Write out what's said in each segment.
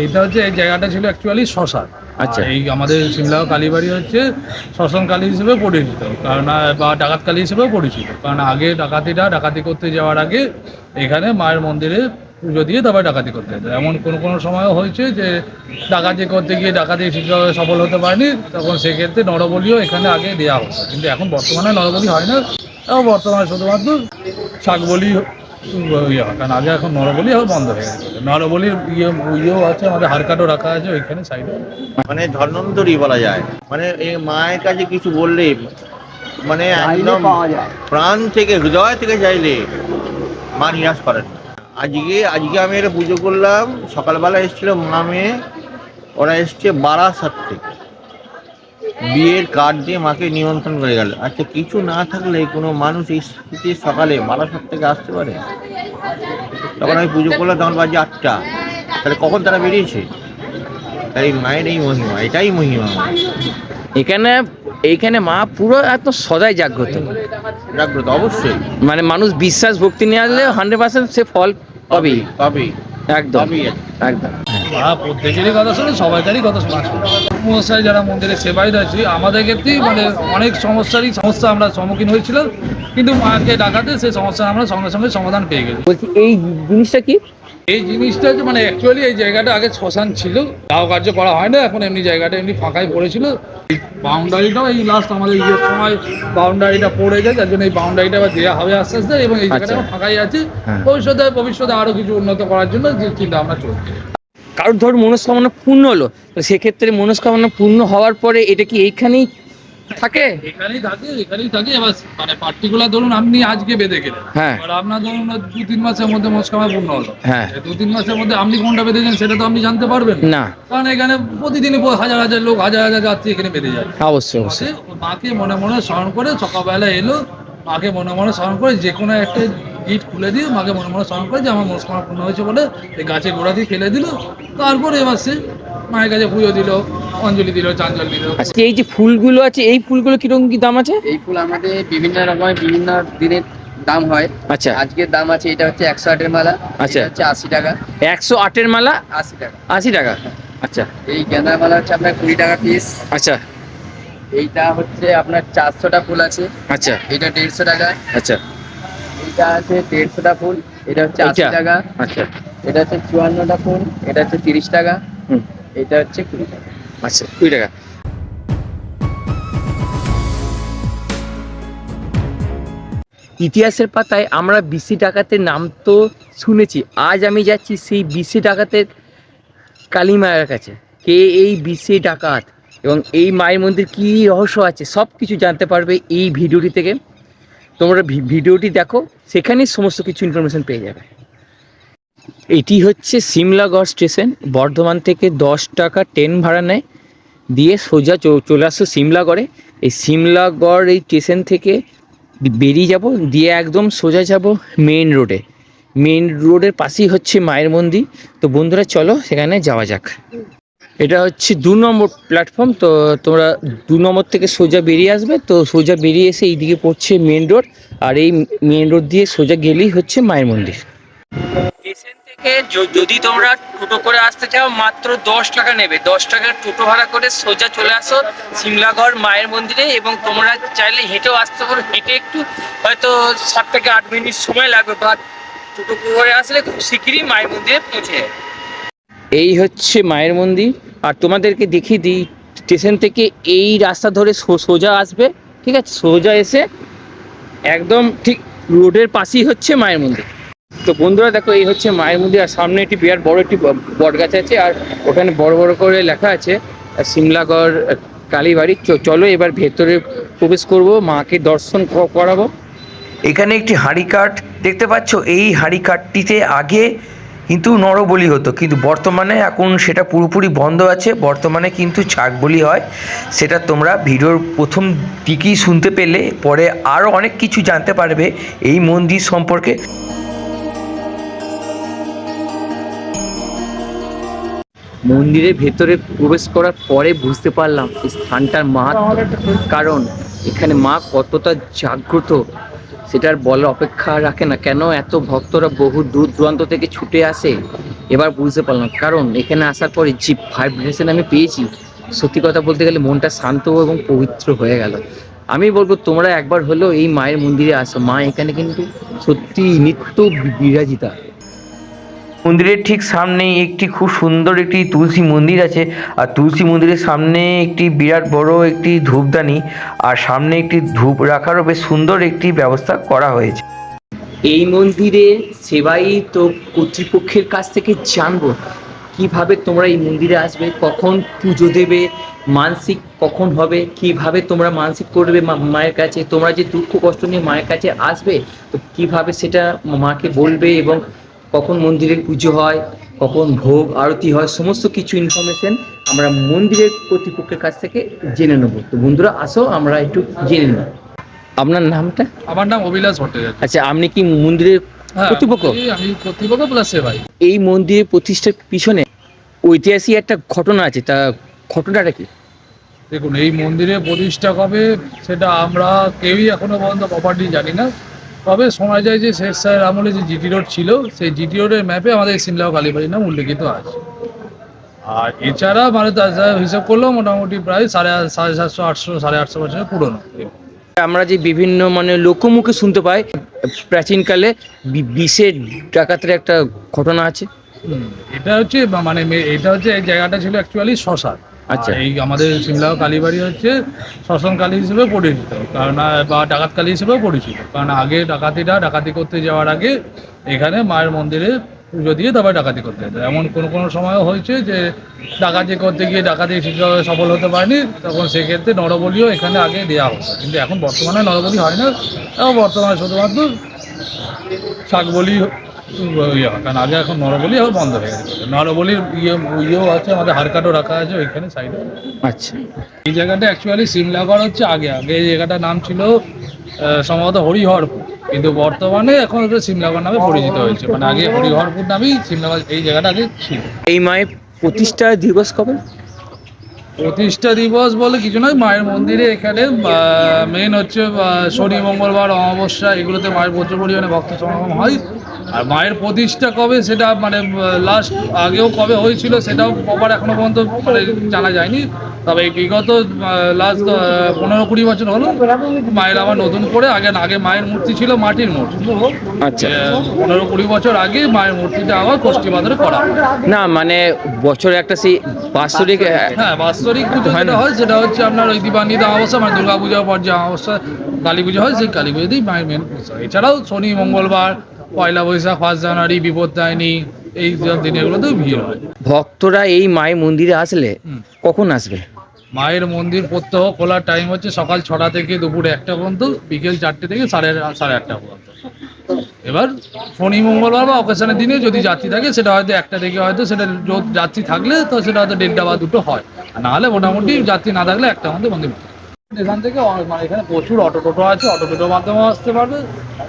এইটা হচ্ছে এই জায়গাটা ছিল অ্যাকচুয়ালি শ্মশান। আচ্ছা। এই আমাদের সিমলাও কালীবাড়ি হচ্ছে শ্মশান কালী হিসেবে পরিচিত কারণ বা ডাকাত কালী হিসেবেও পরিচিত। কারণ আগে ডাকাতিরা ডাকাতি করতে যাওয়ার আগে এখানে মায়ের মন্দিরে পুজো দিয়ে তারপরে ডাকাতি করতে যেত এমন কোনো কোনো সময়ও হয়েছে যে ডাকাতি করতে গিয়ে ডাকাতি ঠিকভাবে সফল হতে পারেনি তখন সেক্ষেত্রে নরবলিও এখানে আগে দেওয়া হতো। কিন্তু এখন বর্তমানে নরবলি হয় না এবং বর্তমানে শুধুমাত্র শাকবলি ইয়ে হয় কারণ আগে এখন নরবলি এখন বন্ধ হয়ে গেছে। নরবলির ইয়ে ইয়েও আছে আমাদের হারকাটও রাখা আছে ওইখানে সাইডে। মানে ধন্বন্তরী বলা যায়। মানে এই মায়ের কাছে কিছু বললে মানে একদম প্রাণ থেকে হৃদয় থেকে চাইলে মা নিরাশ করেন আজকে আজকে আমি একটা পুজো করলাম সকালবেলা এসেছিল মা মেয়ে ওরা এসছে বারাসাত থেকে। বিয়ের কার্ড দিয়ে মাকে নিমন্ত্রণ করে গেল। আচ্ছা কিছু না থাকলে কোনো মানুষ এই শীতের সকালে বারাসাত থেকে আসতে পারে? তখন আমি পুজো করলাম তখন বাজে আটটা। তাহলে কখন তারা বেরিয়েছে? তাই মায়ের এই মহিমা এটাই মহিমা এখানে এইখানে মা পুরো এত সদাই জাগ্রত। জাগ্রত অবশ্যই। মানে মানুষ বিশ্বাস ভক্তি নিয়ে আসলে হান্ড্রেড পার্সেন্ট সে ফল পাবেই। তবেই একদম একদম। মা প্রত্যেকেরই কথা শুনে সবাইকারই কথা শোনা মশাই যারা মন্দিরে সেবায়িত আছি আমাদের ক্ষেত্রেই মানে অনেক সমস্যারই সমস্যা আমরা সম্মুখীন হয়েছিলাম কিন্তু মাকে ডাকাতে সেই সমস্যা আমরা সঙ্গে সঙ্গে সমাধান পেয়ে গেছি। বলছি এই জিনিসটা কি? এই জিনিসটা হচ্ছে মানে অ্যাকচুয়ালি এই জায়গাটা আগে শ্মশান ছিল দাও কার্য করা হয় না এখন এমনি জায়গাটা এমনি ফাঁকাই পড়েছিল। এই বাউন্ডারিটাও এই লাস্ট আমাদের ইয়ের সময় বাউন্ডারিটা পড়ে যায় যার জন্য এই বাউন্ডারিটা আবার দেওয়া হবে আস্তে আস্তে এবং এই জায়গাটা আচ্ছা। ফাঁকাই আছে। হ্যাঁ। ভবিষ্যতে ভবিষ্যতে আরও কিছু উন্নত করার জন্য যে চিন্তা আমরা চলছে। কারোর ধর মনস্কামনা পূর্ণ হলো সেক্ষেত্রে মনস্কামনা পূর্ণ হওয়ার পরে এটা কি এইখানেই থাকে এখানেই থাকে এখানেই থাকে এবার মানে পার্টিকুলার ধরুন আপনি আজকে বেঁধে গেলেন হ্যাঁ। এবার আপনার ধরুন দু তিন মাসের মধ্যে মস্কামা পূর্ণ হলো হ্যাঁ। দু তিন মাসের মধ্যে আপনি কোনটা বেঁধেছেন সেটা তো আপনি জানতে পারবেন না। কারণ এখানে প্রতিদিনই হাজার হাজার লোক হাজার হাজার যাত্রী এখানে বেঁধে যায় অবশ্যই অবশ্যই মাকে মনে মনে স্মরণ করে সকালবেলা এলো মাকে মনে মনে স্মরণ করে যে কোনো একটা গিট খুলে দিয়ে মাকে মনে মনে স্মরণ করে যে আমার মনস্কামনা পূর্ণ হয়েছে বলে এই গাছে গোড়া দিয়ে ফেলে দিল। তারপরে এবার সে মায়ের কাছে পুজো দিল অঞ্জলি দিল চাঞ্জল দিল। আচ্ছা এই যে ফুলগুলো আছে এই ফুলগুলো কীরকম কি দাম আছে? এই ফুল আমাদের বিভিন্ন রকমের বিভিন্ন দিনের দাম হয়। আচ্ছা। আজকের দাম আছে এটা হচ্ছে একশো আটের মালা আচ্ছা। হচ্ছে আশি টাকা। একশো আটের মালা? আশি টাকা। আশি টাকা? আচ্ছা। এই গেঁদার মালা হচ্ছে আপনার কুড়ি টাকা পিস আচ্ছা। এইটা হচ্ছে আপনার চারশোটা ফুল আছে। আচ্ছা। এটা দেড়শো টাকা। আচ্ছা। এইটা আছে দেড়শোটা ফুল এটা হচ্ছে আশি টাকা। আচ্ছা। এটা হচ্ছে চুয়ান্নটা ফুল এটা হচ্ছে তিরিশ টাকা। হুম। এটা হচ্ছে কুড়ি টাকা। আচ্ছা কুড়ি টাকা। ইতিহাসের পাতায় আমরা বিসি ডাকাতের নাম তো শুনেছি আজ আমি যাচ্ছি সেই বিসি ডাকাতের কালী মায়ের কাছে। কে এই বিসি ডাকাত? এবং এই মায়ের মন্দির কী রহস্য আছে? সব কিছু জানতে পারবে এই ভিডিওটি থেকে। তোমরা ভিডিওটি দেখো, সেখানেই সমস্ত কিছু ইনফরমেশন পেয়ে যাবে। এটি হচ্ছে সিমলাগড় স্টেশন। বর্ধমান থেকে দশ টাকা ট্রেন ভাড়া নেয়। দিয়ে সোজা চলে আসো সিমলাগড়ে এই সিমলাগড় এই স্টেশন থেকে বেরিয়ে যাব। দিয়ে একদম সোজা যাব মেন রোডে মেন রোডের পাশেই হচ্ছে মায়ের মন্দির। তো বন্ধুরা, চলো সেখানে যাওয়া যাক। এটা হচ্ছে দু নম্বর প্ল্যাটফর্ম তো তোমরা দু নম্বর থেকে সোজা বেরিয়ে আসবে, তো সোজা বেরিয়ে এসে এইদিকে পড়ছে মেন রোড আর এই মেন রোড দিয়ে সোজা গেলেই হচ্ছে মায়ের মন্দির। থেকে যদি তোমরা টোটো করে আসতে চাও, মাত্র দশ টাকা নেবে। দশ টাকার টোটো ভাড়া করে সোজা চলে আসো সিমলাগড় মায়ের মন্দিরে, এবং তোমরা চাইলে হেঁটেও আসতে পারো। হেঁটে একটু হয়তো সাত থেকে আট মিনিট সময় লাগবে, বা টোটো করে আসলে খুব শিগগিরই মায়ের মন্দিরে পৌঁছে যাবে। এই হচ্ছে মায়ের মন্দির। আর তোমাদেরকে দেখিয়ে দিই, স্টেশন থেকে এই রাস্তা ধরে সোজা আসবে, ঠিক আছে? সোজা এসে একদম ঠিক রোডের পাশেই হচ্ছে মায়ের মন্দির। তো বন্ধুরা দেখো, এই হচ্ছে মায়ের মন্দির, আর সামনে একটি বিরাট বড় একটি বট গাছ আছে, আর ওখানে বড় বড় করে লেখা আছে সিমলাগড় কালীবাড়ি। চলো এবার ভেতরে প্রবেশ করব, মাকে দর্শন করাবো। এখানে একটি হাঁড়ি কাঠ দেখতে পাচ্ছ? এই হাঁড়ি কাঠটিতে আগে কিন্তু নরবলি হতো। কিন্তু বর্তমানে এখন সেটা পুরোপুরি বন্ধ আছে। বর্তমানে কিন্তু বলি হয়। সেটা তোমরা ভিডিওর প্রথম দিকেই শুনতে পেলে। পরে আরও অনেক কিছু জানতে পারবে এই মন্দির সম্পর্কে। মন্দিরের ভেতরে প্রবেশ করার পরে বুঝতে পারলাম স্থানটার মাহাত্ম। কারণ এখানে মা কতটা জাগ্রত। সেটার বলার অপেক্ষা রাখে না। কেন? এত ভক্তরা বহু দূর দূরান্ত থেকে ছুটে আসে। এবার বুঝতে পারলাম। কারণ এখানে আসার পরে যে ভাইব্রেশন আমি পেয়েছি, সত্যি কথা বলতে গেলে মনটা শান্ত এবং পবিত্র হয়ে গেল। আমি বলব, তোমরা একবার হলেও এই মায়ের মন্দিরে আসো। মা এখানে কিন্তু সত্যি নিত্য বিরাজিতা। মন্দিরের ঠিক সামনেই একটি খুব সুন্দর একটি তুলসী মন্দির আছে। আর তুলসী মন্দিরের সামনে একটি বিরাট বড় একটি ধূপদানি আর সামনে একটি ধূপ রাখারও বেশ সুন্দর একটি ব্যবস্থা করা হয়েছে। এই মন্দিরে সেবায়িত কর্তৃপক্ষের কাছ থেকে জানব কীভাবে তোমরা এই মন্দিরে আসবে, কখন পুজো দেবে, মানসিক কখন হবে, কীভাবে তোমরা মানসিক করবে মায়ের কাছে, তোমরা যে দুঃখ কষ্ট নিয়ে মায়ের কাছে আসবে, তো কীভাবে সেটা মাকে বলবে এবং কখন মন্দিরের পুজো হয় কখন ভোগ আরতি হয় সমস্ত কিছু ইনফরমেশন আমরা মন্দিরের কর্তৃপক্ষের কাছ থেকে জেনে নেব। তো বন্ধুরা আসো আমরা একটু জেনে নেব। আপনার নামটা? আমার নাম অভিলাষ ভট্টাচার্য। আচ্ছা আপনি কি মন্দিরের হ্যাঁ কর্তৃপক্ষ? আমি- আমি কর্তৃপক্ষ প্লাস সেবাই এই মন্দিরের প্রতিষ্ঠার পিছনে ঐতিহাসিক একটা ঘটনা আছে তা ঘটনাটা কি? দেখুন এই মন্দিরে প্রতিষ্ঠা কবে সেটা আমরা কেউই এখনও পর্যন্ত প্রপার্টি জানি না। তবে শোনা যায় যে শেখ সাহের আমলে যে জিটি রোড ছিল সেই জিটি রোডের ম্যাপে আমাদের সিমলাও কালীবাড়ির নাম উল্লেখিত আছে। আর এছাড়া মানে হিসাব করলেও মোটামুটি প্রায় সাড়ে সাড়ে সাতশো আটশো সাড়ে আটশো বছরের পুরনো। আমরা যে বিভিন্ন মানে লোকমুখে শুনতে পাই প্রাচীনকালে বি- ডাকাতের একটা ঘটনা আছে। এটা হচ্ছে মানে এটা হচ্ছে এই জায়গাটা ছিল অ্যাকচুয়ালি শ্মশান। আচ্ছা। এই আমাদের সিমলাও কালীবাড়ি হচ্ছে শ্মশান কালী হিসেবে পরিচিত কারণ বা ডাকাত কালী হিসেবেও পরিচিত। কারণ আগে ডাকাতিরা ডাকাতি করতে যাওয়ার আগে এখানে মায়ের মন্দিরে পুজো দিয়ে তারপরে ডাকাতি করতে যেত এমন কোনো কোনো সময়ও হয়েছে যে ডাকাতি করতে গিয়ে ডাকাতি ঠিকভাবে সফল হতে পারেনি তখন সেক্ষেত্রে নরবলিও এখানে আগে দেওয়া হতো। কিন্তু এখন বর্তমানে নরবলি হয় না এবং বর্তমানে শুধুমাত্র শাকবলি ইয়ে হয় কারণ আগে এখন নরবলি এখন বন্ধ হয়ে গেছে। নরবলির ইয়ে ইয়েও আছে আমাদের হারকাটও রাখা আছে ওইখানে সাইডে আচ্ছা। এই জায়গাটা অ্যাকচুয়ালি সিমলাগড় হচ্ছে আগে আগে এই জায়গাটার নাম ছিল সম্ভবত হরিহরপুর। কিন্তু বর্তমানে এখন ওটা সিমলাগড় নামে পরিচিত হয়েছে। মানে আগে হরিহরপুর নামেই সিমলাগড় এই জায়গাটা আগে ছিল। এই মায়ের প্রতিষ্ঠা দিবস কবে? প্রতিষ্ঠা দিবস বলে কিছু নয় মায়ের মন্দিরে এখানে মেন হচ্ছে শনি মঙ্গলবার অমাবস্যা এগুলোতে মায়ের প্রচুর পরিমাণে ভক্ত সমাগম হয়। আর মায়ের প্রতিষ্ঠা কবে সেটা মানে লাস্ট আগেও কবে হয়েছিল সেটাও প্রপার এখনও পর্যন্ত মানে জানা যায়নি। তবে বিগত লাস্ট পনেরো কুড়ি বছর হলো মায়ের আবার নতুন করে আগে আগে মায়ের মূর্তি ছিল মাটির মূর্তি। আচ্ছা। পনেরো কুড়ি বছর আগে মায়ের মূর্তিটা আবার কোষ্ঠী বাজারে করা। না মানে বছরে একটা সেই বাৎসরিক হ্যাঁ বাৎসরিক পুজো যেটা হয় সেটা হচ্ছে আপনার ওই দীপান্বিত অমাবস্যা মানে দুর্গা পর যে অমাবস্যা কালী পুজো হয় সেই কালী পুজোতেই মায়ের মেন এছাড়াও শনি মঙ্গলবার পয়লা বৈশাখ ফার্স্ট জানুয়ারি বিপত্তায়নী এই সব দিনগুলোতেও ভিড় হয়। ভক্তরা এই মায়ের মন্দিরে আসলে কখন আসবে? মায়ের মন্দির প্রত্যহ খোলার টাইম হচ্ছে সকাল ছটা থেকে দুপুর একটা পর্যন্ত বিকেল চারটে থেকে সাড়ে সাড়ে আটটা পর্যন্ত। এবার শনি মঙ্গলবার বা অকেশনের দিনে যদি যাত্রী থাকে সেটা হয়তো একটা থেকে হয়তো সেটা যাত্রী থাকলে তো সেটা হয়তো দেড়টা বা দুটো হয়। আর নাহলে মোটামুটি যাত্রী না থাকলে একটা মধ্যে মন্দির এখান থেকে মানে এখানে প্রচুর অটো টোটো আছে, অটো টোটোর মাধ্যমে আসতে পারবে।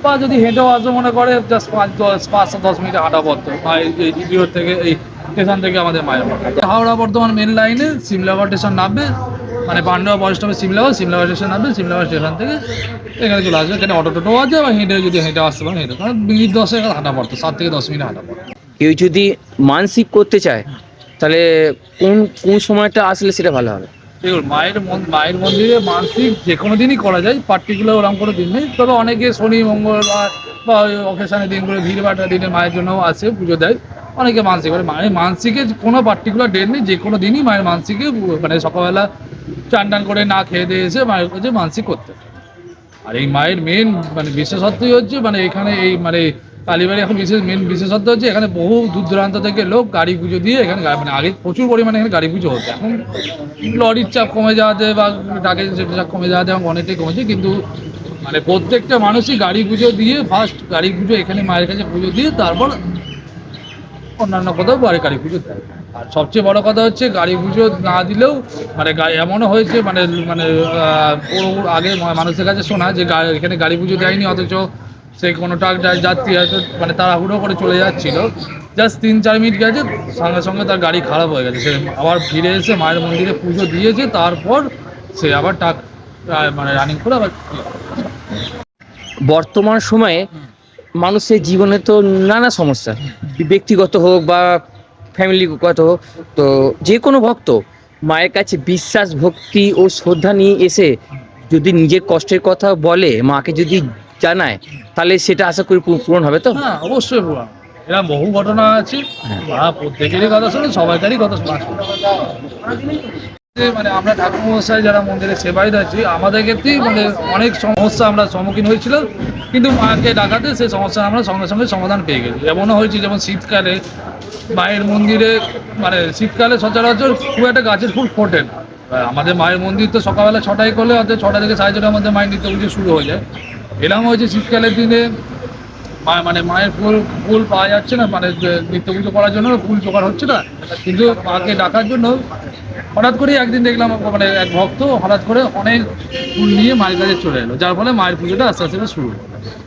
বা যদি হেঁটেও আসবে মনে করে জাস্ট পাঁচ দশ পাঁচ দশ মিনিট হাঁটা মায়ের এই থেকে এই স্টেশন থেকে আমাদের মায়ের। হাওড়া বর্ধমান মেন লাইনে সিমলাগড় স্টেশন নামবে। মানে পান্ডবা বস স্টপে সিমলাগড় সিমলাগড় স্টেশন নামবে। সিমলাগড় স্টেশন থেকে এখানে চলে আসবে। এখানে অটো টোটো আছে, বা হেঁটে যদি হেঁটে আসতে পারেন, হেঁটে কারণ মিনিট দশে হাঁটা পড়তো সাত থেকে দশ মিনিট হাঁটা পড়তো কেউ যদি মানসিক করতে চায়, তাহলে কোন কোন সময়টা আসলে সেটা ভালো হবে? দেখুন, মায়ের মায়ের মন্দিরে মানসিক যে কোনো দিনই করা যায় পার্টিকুলার ওরকম কোনো দিন নেই তবে অনেকে শনি মঙ্গলবার বা ওই অকেশনের দিনগুলো ভিড় ভাটার দিনে মায়ের জন্য আসে, পুজো দেয় অনেকে মানসিক করে মায়ের মানসিকের কোনো পার্টিকুলার ডেট নেই, যে কোনো দিনই মায়ের মানসিকে মানে সকালবেলা চান টান করে না খেয়ে দিয়ে এসে মায়ের কাছে মানসিক করতে। আর এই মায়ের মেন মানে বিশেষত্বই হচ্ছে মানে এখানে এই মানে কালীবাড়ি এখন বিশেষ মেন বিশেষত্ব হচ্ছে এখানে বহু দূর দূরান্ত থেকে লোক গাড়ি পুজো দিয়ে এখানে মানে আগে প্রচুর পরিমাণে এখানে গাড়ি পুজো হতো। এখন লরির চাপ কমে যাওয়াতে বা ডাকের চাপ কমে যাওয়াতে এখন অনেকটাই কমেছে, কিন্তু মানে প্রত্যেকটা মানুষই গাড়ি পুজো দিয়ে ফার্স্ট গাড়ি পুজো এখানে মায়ের কাছে পুজো দিয়ে তারপর অন্যান্য কোথাও বাড়ি গাড়ি পুজো দেয়। আর সবচেয়ে বড় কথা হচ্ছে গাড়ি পুজো না দিলেও মানে এমনও হয়েছে মানে মানে আগে মানুষের কাছে শোনা যে এখানে গাড়ি পুজো দেয়নি, অথচ সে কোনো ট্রাক যাত্রী আছে মানে তারা তাড়াহুড়ো করে চলে যাচ্ছিল। জাস্ট তিন চার মিনিট গেছে, সঙ্গে সঙ্গে তার গাড়ি খারাপ হয়ে গেছে। সে আবার ফিরে এসে মায়ের মন্দিরে পুজো দিয়েছে, তারপর সে আবার টাক মানে রানিং করে আবার বর্তমান সময়ে মানুষের জীবনে তো নানা সমস্যা। ব্যক্তিগত হোক বা ফ্যামিলিগত হোক, তো যে কোনো ভক্ত মায়ের কাছে বিশ্বাস, ভক্তি ও শ্রদ্ধা নিয়ে এসে যদি নিজের কষ্টের কথা বলে, মাকে যদি জানায় তাহলে সেটা আশা করি পূরণ হবে তো? হ্যাঁ অবশ্যই পুরাণ এরকম বহু ঘটনা আছে হ্যাঁ। বা প্রত্যেকেরই কথা শুনে সবাইকারই কথা শোনা। মানে আমরা ঠাকুর মশাই যারা মন্দিরে সেবায়িত আছি আমাদের ক্ষেত্রেই মানে অনেক সমস্যা আমরা সম্মুখীন হয়েছিলাম কিন্তু মাকে ডাকাতে সেই সমস্যা আমরা সঙ্গে সঙ্গে সমাধান পেয়ে গেছি। এমনও হয়েছে যেমন শীতকালে মায়ের মন্দিরে মানে শীতকালে সচরাচর খুব একটা গাছের ফুল ফোটে না। আমাদের মায়ের মন্দির তো সকালবেলা ছটায় করলে অর্থাৎ ছটা থেকে সাড়ে ছটার মধ্যে মায়ের নিত্য পুজো শুরু হয়ে যায়। এরকম হয়েছে শীতকালের দিনে। মা মানে মায়ের ফুল ফুল পাওয়া যাচ্ছে না মানে নিত্য পুজো করার জন্য ফুল জোগাড় হচ্ছে না। কিন্তু মাকে ডাকার জন্য হঠাৎ করেই একদিন দেখলাম মানে এক ভক্ত হঠাৎ করে অনেক ফুল নিয়ে মায়ের কাছে চলে এলো। যার ফলে মায়ের পুজোটা আস্তে আস্তে শুরু হলো।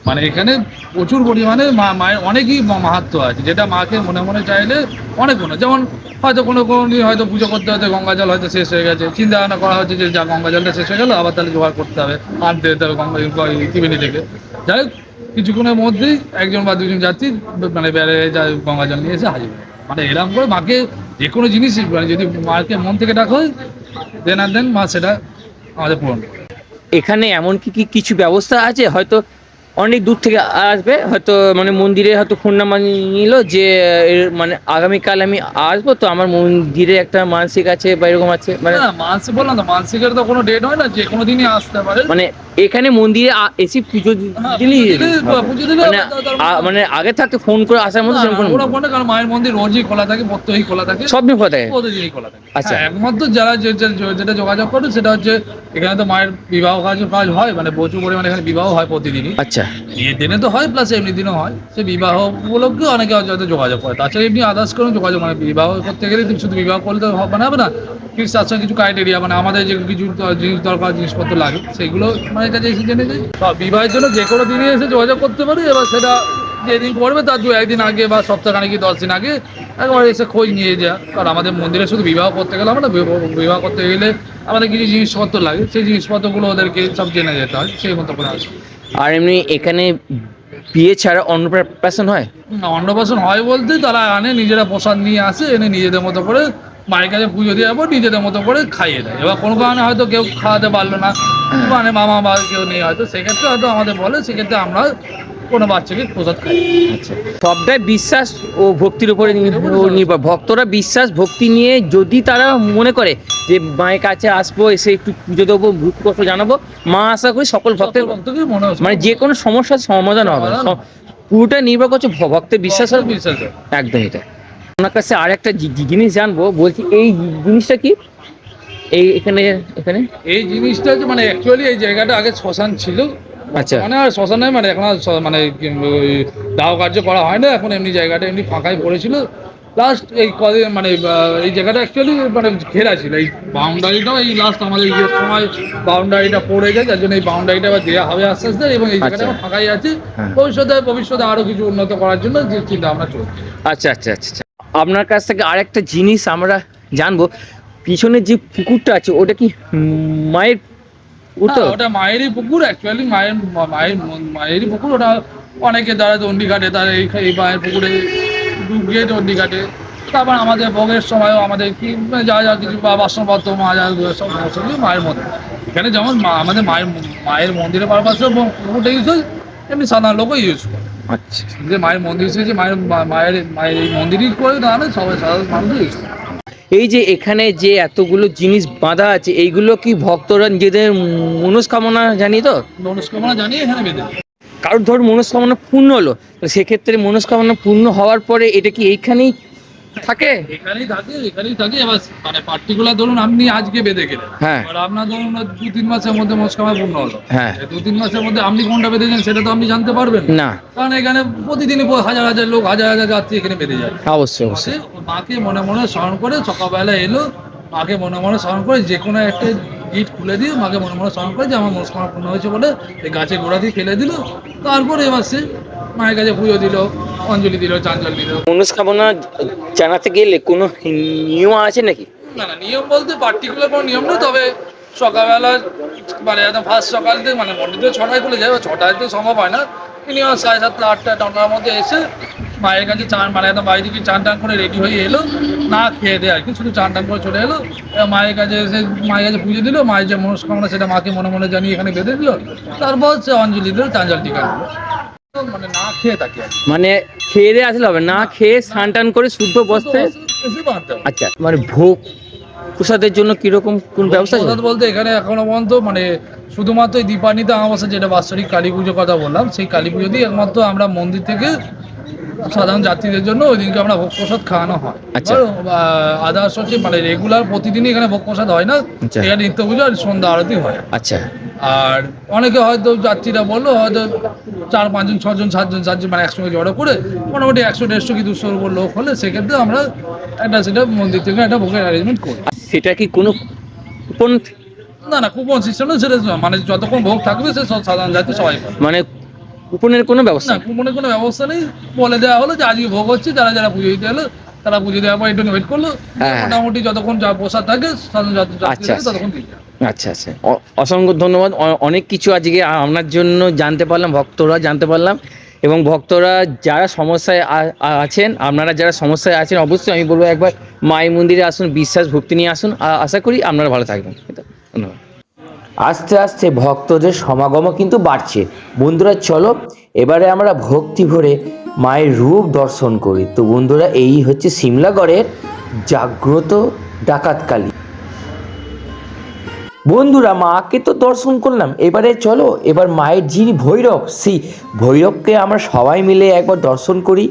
মানে এখানে প্রচুর পরিমাণে মা, মায়ের অনেকই মাহাত্ম আছে, যেটা মাকে মনে মনে চাইলে অনেক গুণ যেমন হয়তো কোনো কোনো দিন হয়তো পুজো করতে হয়তো গঙ্গা জল হয়তো শেষ হয়ে গেছে। চিন্তা ভাবনা করা হচ্ছে যে যা গঙ্গা জলটা শেষ হয়ে গেলো, আবার তাহলে জোগাড় করতে হবে। আনতে যেতে হবে গঙ্গা ত্রিবেণী থেকে। যাই হোক, কিছুক্ষণের মধ্যেই একজন বা দুজন যাত্রী মানে বেড়ে যায় গঙ্গা জল নিয়ে এসে হাজির মানে এরকম করে মাকে যে কোনো জিনিস মানে যদি মাকে মন থেকে ডাকা হয়, দেন আর দেন মা সেটা আমাদের পূরণ এখানে এমন কি কিছু ব্যবস্থা আছে? হয়তো অনেক দূর থেকে আসবে হয়তো মানে মন্দিরে হয়তো ফোন নাম্বার নিল যে মানে আগামীকাল আমি আসব তো আমার মন্দিরে একটা মানসিক আছে বা এরকম আছে মানে মানসিক বললাম না মানসিকের তো কোনো ডেট হয় না যে কোনো দিনই আসতে পারে। মানে এখানে মন্দিরে এসে পুজো হ্যাঁ, দিলে- মানে আ- মানে আগে থাকতে ফোন করে আসার মতো সেরকম ওরা ফোনে কারণ মায়ের মন্দির রোজই খোলা থাকে প্রত্যেকই খোলা থাকে। সব দিন কথা প্রতিদিনই খোলা থাকে। আচ্ছা। হ্যাঁ, একমাত্র যারা যেটা যোগাযোগ করে সেটা হচ্ছে এখানে তো মায়ের বিবাহ কাজ কাজ হয় মানে প্রচুর পরিমাণে এখানে বিবাহ হয় প্রতিদিনই। আচ্ছা। বিয়ের দিনে তো হয় প্লাস এমনি দিনও হয়। সে বিবাহ উপলক্ষে অনেকে হয়তো যোগাযোগ করে। তাছাড়া এমনি আদার্স কোনো যোগাযোগ মানে বিবাহ করতে গেলে শুধু বিবাহ করলে তো হবে মানে হবে না? কিছু তার সঙ্গে কিছু ক্রাইটেরিয়া মানে আমাদের যে কিছু জিনিস দরকার জিনিসপত্র লাগে সেগুলো মানে কাছে এসে জেনে সব বিবাহের জন্য যে কোনো দিনই এসে যোগাযোগ করতে পারে এবার সেটা যেদিন করবে তার দু একদিন আগে বা সপ্তাহখানে কি দশ দিন আগে একবার এসে খোঁজ নিয়ে যা। কারণ আমাদের মন্দিরে শুধু বিবাহ করতে গেলে আমরা বিবাহ- করতে গেলে আমাদের কিছু জিনিসপত্র লাগে সেই জিনিসপত্রগুলো ওদেরকে সব জেনে যেতে হয় সেই মতো করে আসে আর এমনি এখানে বিয়ে ছাড়া অন্নপ্রাশন হয়? না, অন্নপ্রাশন হয় বলতে তারা আনে নিজেরা প্রসাদ নিয়ে আসে এনে নিজেদের মতো করে মায়ের কাছে পুজো দিয়ে যাব নিজেদের মতো করে খাইয়ে দেয়। এবার কোনো কারণে হয়তো কেউ খাওয়াতে পারল না। মানে মামা বা কেউ নেই হয়তো সেক্ষেত্রে হয়তো আমাদের বলে সেক্ষেত্রে আমরা কোনো বাচ্চাকে প্রসাদ খাই। সবটাই বিশ্বাস ও ভক্তির উপরে নির্ভর। ভক্তরা বিশ্বাস ভক্তি নিয়ে যদি তারা মনে করে যে মায়ের কাছে আসব এসে একটু পুজো দেবো দুঃখ কষ্ট জানাব মা আশা করি সকল ভক্তের ভক্তকে মনে হচ্ছে মানে যে কোনো সমস্যার সমাধান হবে। পুরোটা নির্ভর করছে ভক্তের বিশ্বাস আর বিশ্বাস। একদমই তাই আপনার কাছে আর একটা জিনিস জানব বলছি এই জিনিসটা কি? এই এখানে এখানে? এই জিনিসটা যে মানে অ্যাকচুয়ালি এই জায়গাটা আগে শ্মশান ছিল। আচ্ছা। মানে আর শ্মশানে মানে এখন আর মানে দাহ কার্য করা হয় না এখন এমনি জায়গাটা এমনি ফাঁকাই পড়েছিল। লাস্ট এই কদিন মানে এই জায়গাটা অ্যাকচুয়ালি মানে ঘেরা ছিল। এই বাউন্ডারিটাও এই লাস্ট আমাদের ইয়ের সময় বাউন্ডারিটা পড়ে গেছে যার জন্য এই বাউন্ডারিটা আবার দেওয়া হবে আস্তে আস্তে এবং এই জায়গাটা আচ্ছা। ফাঁকাই আছে। হ্যাঁ। ভবিষ্যতে ভবিষ্যতে আরও কিছু উন্নত করার জন্য যে চিন্তা ভাবনা চলছে। আচ্ছা আচ্ছা আচ্ছা আচ্ছা। আপনার কাছ থেকে আরেকটা জিনিস আমরা জানব। পিছনে যে পুকুরটা আছে ওটা কি মায়ের পুকুর? হ্যাঁ, ওটা মায়েরই পুকুর অ্যাকচুয়ালি মায়ের মায়ের মায়েরই পুকুর। ওটা অনেকে দ্বারা দণ্ডি ঘাটে তারা এই এই মায়ের পুকুরে ডুবিয়ে দণ্ডি ঘাটে তারপর আমাদের ভোগের সময়ও আমাদের কি মানে যা যা কিছু বা বাসনপত্র মা যা সব মায়ের মধ্যে এখানে যেমন আমাদের মায়ের মায়ের মন্দিরে পারপাসে পুকুরটা ইউজ হয় এমনি সাধারণ লোকও ইউজ করে। আচ্ছা। যে মায়ের মন্দির হিসেবে যে মায়ের মায়ের মায়ের এই মন্দিরই করে না না সবাই সাধারণ মানুষই ইউজ করে এই যে এখানে যে এতগুলো জিনিস বাঁধা আছে এইগুলো কি ভক্তরা নিজেদের মনস্কামনা জানি তো মনস্কামনা জানি এখানে বেঁধে কারোর ধর মনস্কামনা পূর্ণ হলো সেক্ষেত্রে মনস্কামনা পূর্ণ হওয়ার পরে এটা কি এইখানেই থাকে? এখানেই থাকে এখানেই থাকে। এবার মানে পার্টিকুলার ধরুন আপনি আজকে বেঁধে গেলেন। হ্যাঁ। এবার আপনার ধরুন দু তিন মাসের মধ্যে মস্কামায় পূর্ণ হলো। হ্যাঁ। দু তিন মাসের মধ্যে আপনি কোনটা বেঁধেছেন সেটা তো আপনি জানতে পারবেন না। না। কারণ এখানে প্রতিদিনই হাজার হাজার লোক হাজার হাজার যাত্রী এখানে বেঁধে যায়। অবশ্যই অবশ্যই। মাকে মনে মনে স্মরণ করে সকালবেলা এলো। মাকে মনে মনে স্মরণ করে যে কোনো একটা গিট খুলে দিয়ে মাকে মনে মনে স্মরণ করে যে আমার মনস্কামনা পূর্ণ হয়েছে বলে এই গাছে গোড়া দিয়ে ফেলে দিল। তারপরে এবার সে মায়ের কাছে পুজো দিল অঞ্জলি দিল চাঞ্জল দিল। মনস্কামনা জানাতে গেলে কোনো নিয়ম আছে নাকি? না না নিয়ম বলতে পার্টিকুলার কোনো নিয়ম নেই তবে সকালবেলা মানে একদম ফার্স্ট সকাল থেকে মানে মন্দির ছটায় খুলে যায় ছটায় তো সম্ভব হয় না। মিনিমাম সাড়ে সাতটা আটটা নটার মধ্যে এসে মায়ের কাছে চান মানে একদম বাড়ি থেকে চান টান করে রেডি হয়ে এলো না খেয়ে দেয় আর কি শুধু চান টান করে চলে এলো। মায়ের কাছে এসে মায়ের কাছে পুজো দিল মায়ের যে মনস্কামনা সেটা মাকে মনে মনে জানিয়ে এখানে বেঁধে দিল। তারপর সে অঞ্জলি দিল চাঞ্জল টিকা মানে না খেয়ে থাকি। মানে খেয়ে দিয়ে আসলে হবে না খেয়ে স্নান টান করে শুদ্ধ হবে। আচ্ছা মানে ভোগ প্রসাদের জন্য কীরকম কোন ব্যবস্থা প্রসাদ বলতে এখানে এখনও পর্যন্ত মানে শুধুমাত্র এই দীপান্বিতা অমাবস্যা যেটা বাৎসরিক কালী পুজোর কথা বললাম সেই কালী পুজো দিয়ে একমাত্র আমরা মন্দির থেকে সাধারণ যাত্রীদের জন্য ওই দিনকে আমরা ভোগ প্রসাদ খাওয়ানো হয়। আচ্ছা। আদার্স হচ্ছে মানে রেগুলার প্রতিদিনই এখানে ভোগ প্রসাদ হয় না আচ্ছা। এখানে নিত্য পুজো আর সন্ধ্যা আরতি হয়। আচ্ছা। আর অনেকে হয়তো যাত্রীরা বলল হয়তো চার পাঁচজন ছজন সাতজন সাতজন মানে একসঙ্গে জড়ো করে মোটামুটি একশো দেড়শো কি দুশোর উপর লোক হলে সেক্ষেত্রে আমরা একটা সেটা মন্দির থেকে একটা ভোগের অ্যারেঞ্জমেন্ট করি। সেটা কি কোনো না না কুপন সিস্টেম সেটা মানে যতক্ষণ ভোগ থাকবে সে সব সাধারণ যাত্রী সবাই মানে কুপনের কোনো ব্যবস্থা না কুপনের কোনো ব্যবস্থা নেই। বলে দেওয়া হলো যে আজকে ভোগ হচ্ছে যারা যারা পুজো দিতে এলো তারা পুজো দেওয়ার পর একটু ওয়েট করল। হ্যাঁ। মোটামুটি যতক্ষণ যা প্রসাদ থাকে সাধারণ যাত্রী আচ্ছা, আচ্ছা। ততক্ষণ দিয়ে যাবে। আচ্ছা আচ্ছা। অ- অসংখ্য ধন্যবাদ। অ- অনেক কিছু আজকে আ- আপনার জন্য জানতে পারলাম ভক্তরা জানতে পারলাম। এবং ভক্তরা যারা সমস্যায় আ- আ- আছেন আপনারা যারা সমস্যায় আছেন অবশ্যই আমি বলব একবার মায়ের মন্দিরে আসুন বিশ্বাস ভক্তি নিয়ে আসুন। আ- আশা করি আপনারা ভালো থাকবেন। ধন্যবাদ। আস্তে আস্তে ভক্তদের সমাগমও কিন্তু বাড়ছে। বন্ধুরা, চলো, এবারে আমরা ভক্তি ভরে মায়ের রূপ দর্শন করি। তো বন্ধুরা, এই হচ্ছে সিমলাগড়ের জাগ্রত ডাকাতকালী বন্ধুরা, মাকে তো দর্শন করলাম। এবারে চলো, এবার মায়ের যিনি ভৈরব, সেই ভৈরবকে আমরা সবাই মিলে একবার দর্শন করি।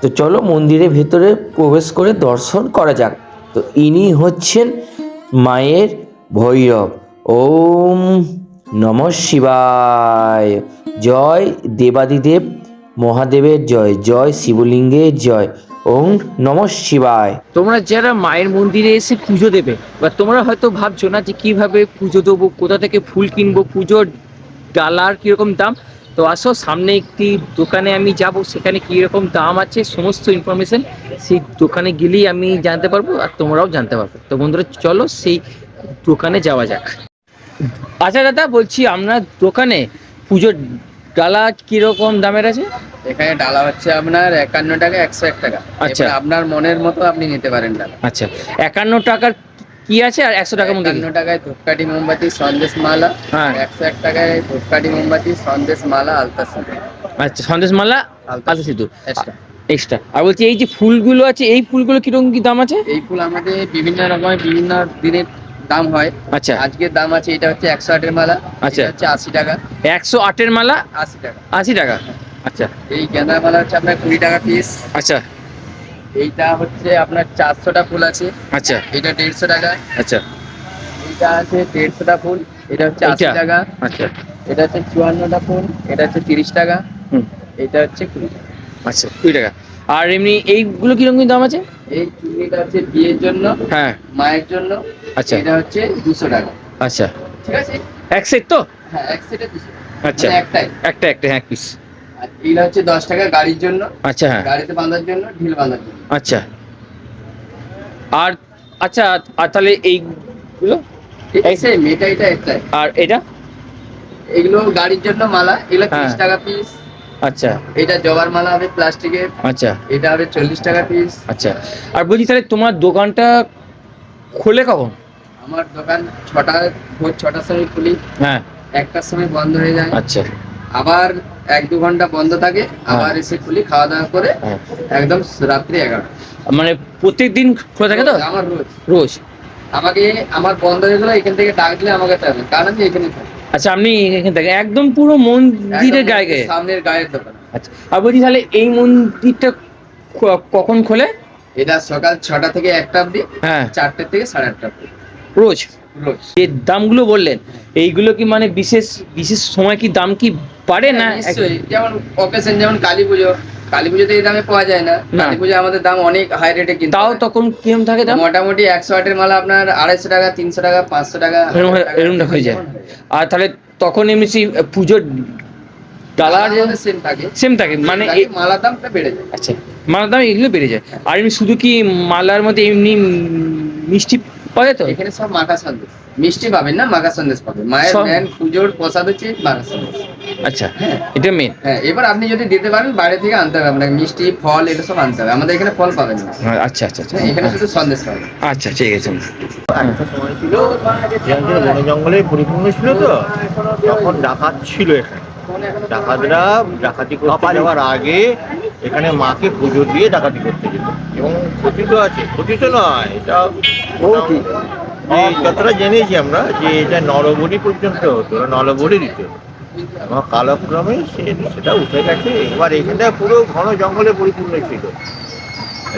তো চলো, মন্দিরের ভেতরে প্রবেশ করে দর্শন করা যাক। তো ইনি হচ্ছেন মায়ের ভৈরব। ওম নম শিবায়। জয় দেবাদিদেব মহাদেবের জয় জয় শিবলিঙ্গের জয়, ওম নম শিবায়। তোমরা যারা মায়ের মন্দিরে এসে পুজো দেবে, বা তোমরা হয়তো ভাবছ না যে কীভাবে পুজো দেবো, কোথা থেকে ফুল কিনবো, পুজোর ডালার কীরকম দাম? তো আসো, সামনে একটি দোকানে আমি যাব, সেখানে কীরকম দাম আছে, সমস্ত ইনফরমেশন সেই দোকানে গেলেই আমি জানতে পারব, আর তোমরাও জানতে পারবে। তো বন্ধুরা, চলো সেই দোকানে যাওয়া যাক। আচ্ছা দাদা বলছি আপনার দোকানে পুজোর ডালা কীরকম দামের আছে? এখানে ডালা হচ্ছে আপনার একান্ন টাকা একশো এক টাকা। আচ্ছা। আপনার মনের মতো আপনি নিতে পারেন ডালা। আচ্ছা একান্ন টাকার কি আছে আর একশো টাকার মধ্যে? একান্ন টাকায় ধূপকাঠি মোমবাতি সন্দেশ মালা হ্যাঁ। একশো এক টাকায় ধূপকাঠি মোমবাতি সন্দেশ মালা আলতা সিঁদুর। আচ্ছা সন্দেশ মালা আলতা আলতা সিঁদুর। এক্সট্রা আর বলছি এই যে ফুলগুলো আছে এই ফুলগুলো কীরকম কি দাম আছে? এই ফুল আমাদের বিভিন্ন রকমের বিভিন্ন দিনের দাম হয়। আচ্ছা। আজকের দাম আছে এটা হচ্ছে একশো আটের মালা আচ্ছা। হচ্ছে আশি টাকা। একশো আটের মালা? আশি টাকা। আশি টাকা? আচ্ছা। এই গেঁদা মালা হচ্ছে আপনার কুড়ি টাকা পিস আচ্ছা। এইটা হচ্ছে আপনার চারশোটা ফুল আছে। আচ্ছা। এটা দেড়শো টাকা। আচ্ছা। এটা আছে দেড়শোটা ফুল। এটা হচ্ছে আশি টাকা। আচ্ছা। এটা হচ্ছে চুয়ান্নটা ফুল। এটা হচ্ছে তিরিশ টাকা। হুম। এটা হচ্ছে কুড়ি টাকা। আচ্ছা কুড়ি টাকা। আর এমনি এইগুলো কীরকম দাম আছে? এই চুড়িটা হচ্ছে বিয়ের জন্য হ্যাঁ। মায়ের জন্য। আচ্ছা। এটা হচ্ছে দুশো টাকা। আচ্ছা। ঠিক আছে? এক সেট তো? হ্যাঁ এক সেটে দুশো। আচ্ছা। মানে একটাই। একটা একটা হ্যাঁ পিস আর এইটা হচ্ছে দশ টাকা গাড়ির জন্য। আচ্ছা হ্যাঁ। গাড়িতে বাঁধার জন্য ঢিল বাঁধার জন্য। আচ্ছা। আর আচ্ছা আর তাহলে এইগুলো? এই- সেম এটা এটা একটাই। আর এটা? এগুলো গাড়ির জন্য মালা এগুলো তিরিশ হ্যাঁ। টাকা পিস আচ্ছা। এটা জবার মালা হবে প্লাস্টিকের। আচ্ছা। এটা হবে চল্লিশ টাকা পিস আচ্ছা। আর বলছি তাহলে তোমার দোকানটা খোলে কখন? আমার দোকান ছটা ভোর ছটার সময় খুলি। হ্যাঁ। একটার সময় বন্ধ হয়ে যায়। আচ্ছা। আবার এক দু ঘণ্টা বন্ধ থাকে আবার এসে খুলি খাওয়া দাওয়া করে হ্যাঁ। একদম রাত্রি এগারোটা। মানে প্রত্যেক দিন খোলা থাকে তো? আমার রোজ। রোজ। আমাকে আমার বন্ধ হয়ে গেলে এখান থেকে ডাক দিলে আমাকে যাবে কারণ আমি এখানে থাকি। আচ্ছা আপনি এখানে থাকেন একদম পুরো মন্দিরের গায়ে। গায়ে সামনের গায়ের দোকান। আচ্ছা আর বলছি তাহলে এই মন্দিরটা কখন খোলে? এটা সকাল ছটা থেকে একটা অবধি হ্যাঁ। চারটে থেকে সাড়ে আটটা অবধি। রোজ? রোজ। যে দামগুলো বললেন এইগুলো কি মানে বিশেষ বিশেষ সময় কি দাম কি বাড়ে না হ্যাঁ, যেমন অকেশন যেমন কালী পুজো কালী পুজোতে এই দামে পাওয়া যায় না। কালী পুজো আমাদের দাম অনেক হাই রেটে কিনতে তাও তখন কিরম থাকে দাম? মোটামুটি একশো আটের মালা আপনার আড়াইশো টাকা তিনশো টাকা পাঁচশো টাকা এরকম হয়ে যায়। আর তাহলে তখন এমনি পুজোর ডালা same থাকে। সেম থাকে মানে মালার দামটা বেড়ে যায়। আচ্ছা মালার দাম এগুলো বেড়ে যায়। আর এমনি শুধু কি মালার মধ্যে এমনি মিষ্টি পাওয়া যায় তো? এখানে সব মাখা সন্দেশ। মিষ্টি পাবেন না মাখা সন্দেশ পাবেন। মায়ের সব- পুজোর প্রসাদ হচ্ছে মাখা সন্দেশ। আচ্ছা এটা মেন হ্যাঁ এবার আপনি যদি দিতে পারেন বাইরে থেকে আনতে হবে আপনাকে। মিষ্টি ফল এগুলো সব আনতে হবে। আমাদের এখানে ফল পাবেন না। আচ্ছা আচ্ছা আচ্ছা। হ্যাঁ, এখানে শুধু সন্দেশ পাবেন। আচ্ছা ঠিক আছে সময় ছিল বন জঙ্গলে পরিপূর্ণ ছিল তো? তখন ডাকাত ছিল এখানে। ডাকাতরা ডাকাতি করতে যাওয়ার আগে এখানে মাকে পুজো দিয়ে ডাকাতি করতে যেত। এবং কথিত আছে কথিত নয় এটা যতটা জেনেছি আমরা যে এটা নরবলি পর্যন্ত হতো নরবলি দিত। এবং কালক্রমে সে সেটা উঠে গেছে এবার এখানটা পুরো ঘন জঙ্গলে পরিপূর্ণ ছিল।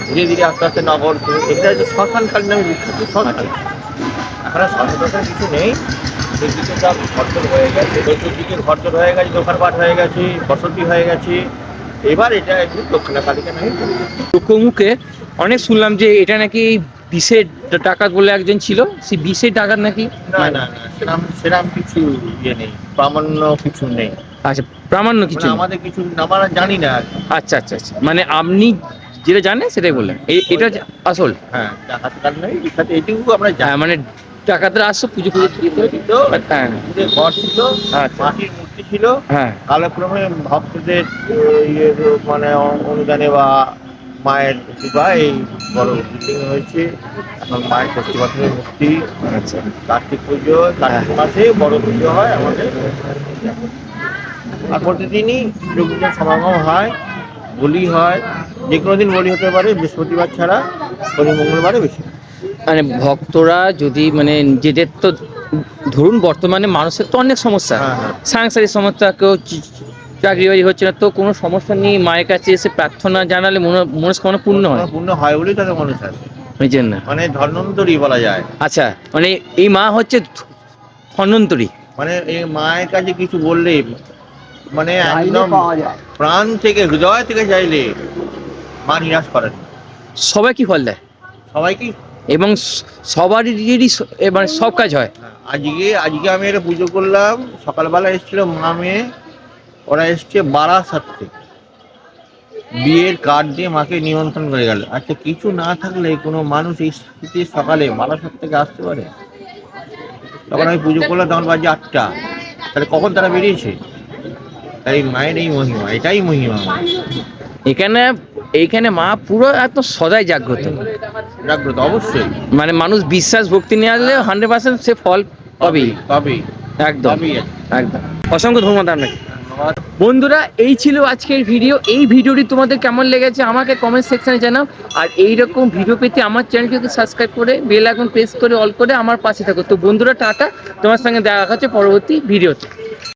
ধীরে ধীরে আস্তে আস্তে নগর এটা হচ্ছে শ্মশান কালী নামে বিখ্যাত শ্মশান। এখন আর শ্মশান কিছু নেই সেদিকে সব ঘরদর হয়ে গেছে চতুর্দিকে ঘরদর হয়ে গেছে দোকানপাট হয়ে গেছে বসতি হয়ে গেছে। এবার এটা একটু দক্ষিণা কালিকা নামে। লোকমুখে অনেক শুনলাম যে এটা নাকি বিশের ডাকাত বলে একজন ছিল সেই বিশের ডাকাত নাকি? না না সেরাম সেরাম কিছু ইয়ে নেই প্রামাণ্য কিছু নেই। আচ্ছা প্রামাণ্য কিছু মানে আমাদের কিছু আমরা জানি না আচ্ছা আচ্ছা আচ্ছা মানে আপনি যেটা জানেন সেটাই বললেন। এটা আসল? হ্যাঁ ডাকাত নয় বিখ্যাত আমরা হ্যাঁ, মানে ডাকাতরা আসছো পুজো পুজো তো হ্যাঁ। ঘর ছিল আচ্ছা। মাটির মূর্তি ছিল। হ্যাঁ। কালক্রমে ভক্তদের মানে অনুদানে বা মায়ের কৃপা এই বড় বিল্ডিং হয়েছে। এখন মায়ের ষষ্ঠী বছরের মূর্তি। আচ্ছা। কার্তিক পুজো কার্তিক মাসে বড় পুজো হয় আমাদের। আর প্রতিদিনই লোকজন সমাগম হয় বলি হয়। যে কোনো দিন বলি হতে পারে বৃহস্পতিবার ছাড়া শনি মঙ্গলবারে বেশি। মানে ভক্তরা যদি মানে নিজেদের তো ধরুন বর্তমানে মানুষের তো অনেক সমস্যা। হ্যাঁ, হ্যাঁ। সাংসারিক সমস্যা কেউ চাকরি বাড়ি হচ্ছে না তো কোনো সমস্যা নেই মায়ের কাছে এসে প্রার্থনা জানালে মনো- মনস্কামনা পূর্ণ হয়। পূর্ণ হয় বলেই তাদের মানুষ আছে। ওই জন্য মানে ধর্মন্তরী বলা যায়। আচ্ছা মানে এই মা হচ্ছে ধন্বন্তরী। মানে এই মায়ের কাছে কিছু বললে মানে একদম প্রাণ থেকে হৃদয় থেকে চাইলে মা নিরাশ করেন। সবাই কি ফল দেয়? সবাইকে এবং সবারই মানে সব কাজ হয়। আজকে আজকে আমি এটা পুজো করলাম সকালবেলা এসেছিল মা মেয়ে ওরা এসছে বারাসাত থেকে বিয়ের কার্ড দিয়ে মাকে নিমন্ত্রণ করে গেল। আচ্ছা কিছু না থাকলে কোনো মানুষ এই শীতের সকালে বারাসাত থেকে আসতে পারে? তখন আমি পুজো করলাম তখন বাজে আটটা। তাহলে কখন তারা বেরিয়েছে? তাই মায়ের এই মহিমা এটাই মহিমা এখানে এইখানে মা পুরো একদম সদাই জাগ্রত। জাগ্রত অবশ্যই। মানে মানুষ বিশ্বাস ভক্তি নিয়ে আসলে হান্ড্রেড পার্সেন্ট সে ফল পাবেই। তবেই একদম একদম। অসংখ্য ধন্যবাদ আপনাকে। বন্ধুরা এই ছিল আজকের ভিডিও। এই ভিডিওটি তোমাদের কেমন লেগেছে আমাকে কমেন্ট সেকশনে জানাও। আর এই রকম ভিডিও পেতে আমার চ্যানেলটিকে সাবস্ক্রাইব করে বেল আইকন প্রেস করে অল করে আমার পাশে থাকো। তো বন্ধুরা টাটা। তোমার সঙ্গে দেখা হচ্ছে পরবর্তী ভিডিওতে